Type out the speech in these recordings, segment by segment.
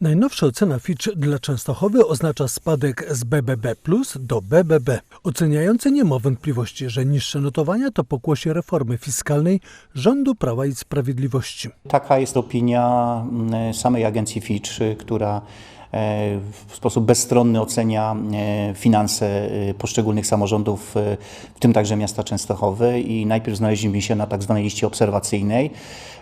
Najnowsza ocena Fitch dla Częstochowy oznacza spadek z BBB do BBB. Oceniający nie ma wątpliwości, że niższe notowania to pokłosie reformy fiskalnej rządu Prawa i Sprawiedliwości. Taka jest opinia mm, samej agencji Fitch, która w sposób bezstronny ocenia e, finanse e, poszczególnych samorządów, e, w tym także miasta Częstochowy i najpierw znaleźliśmy się na tak zwanej liście obserwacyjnej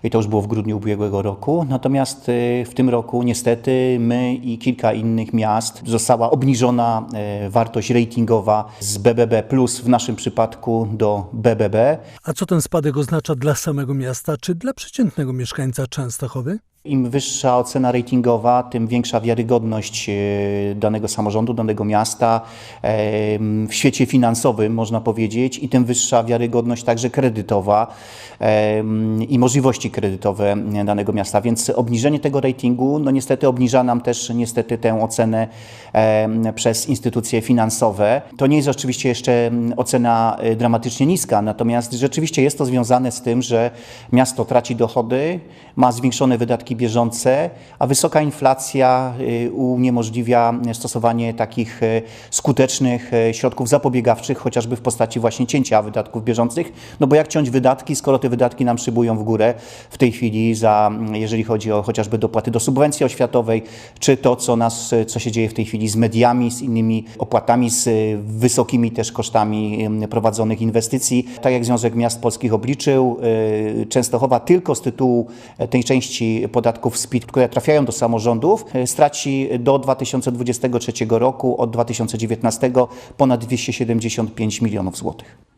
i to już było w grudniu ubiegłego roku. Natomiast e, w tym roku niestety my i kilka innych miast została obniżona e, wartość ratingowa z BBB plus w naszym przypadku do BBB. A co ten spadek oznacza dla samego miasta czy dla przeciętnego mieszkańca Częstochowy? Im wyższa ocena ratingowa, tym większa wiarygodność e, danego samorządu, danego miasta e, w świecie finansowym, można powiedzieć, i tym wyższa wiarygodność także kredytowa e, i możliwości kredytowe danego miasta. Więc obniżenie tego ratingu, no niestety obniża nam też niestety tę ocenę przez instytucje finansowe. To nie jest oczywiście jeszcze ocena dramatycznie niska, natomiast rzeczywiście jest to związane z tym, że miasto traci dochody, ma zwiększone wydatki bieżące, a wysoka inflacja y, uniemożliwia stosowanie takich y, skutecznych y, środków zapobiegawczych, chociażby w postaci właśnie cięcia wydatków bieżących. No bo jak ciąć wydatki, skoro te wydatki nam szybują w górę w tej chwili, za, jeżeli chodzi o chociażby dopłaty do subwencji oświatowej, czy to, co, nas, co się dzieje w tej chwili z mediami, z innymi opłatami, z wysokimi też kosztami prowadzonych inwestycji. Tak jak Związek Miast Polskich obliczył, Częstochowa tylko z tytułu tej części podatków z PIT, które trafiają do samorządów, e, straci do 2023 roku od 2019 ponad 275 milionów złotych.